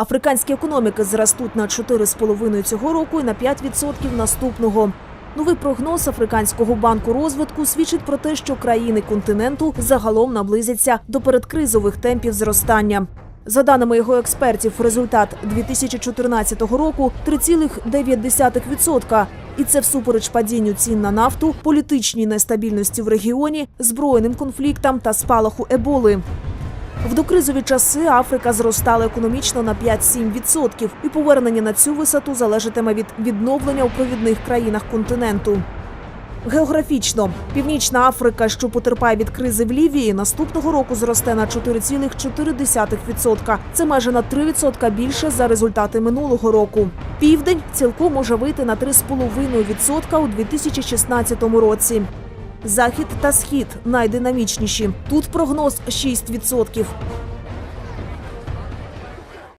Африканські економіки зростуть на 4,5 цього року і на 5% наступного. Новий прогноз Африканського банку розвитку свідчить про те, що країни континенту загалом наблизяться до передкризових темпів зростання. За даними його експертів, результат 2014 року 3,9%. І це всупереч падінню цін на нафту, політичній нестабільності в регіоні, збройним конфліктам та спалаху еболи. В докризові часи Африка зростала економічно на 5-7%, і повернення на цю висоту залежатиме від відновлення у провідних країнах континенту. Географічно Північна Африка, що потерпає від кризи в Лівії, наступного року зросте на 4,4%. Це майже на 3% більше за результати минулого року. Південь цілком може вийти на 3,5% у 2016 році. Захід та схід найдинамічніші. Тут прогноз 6%.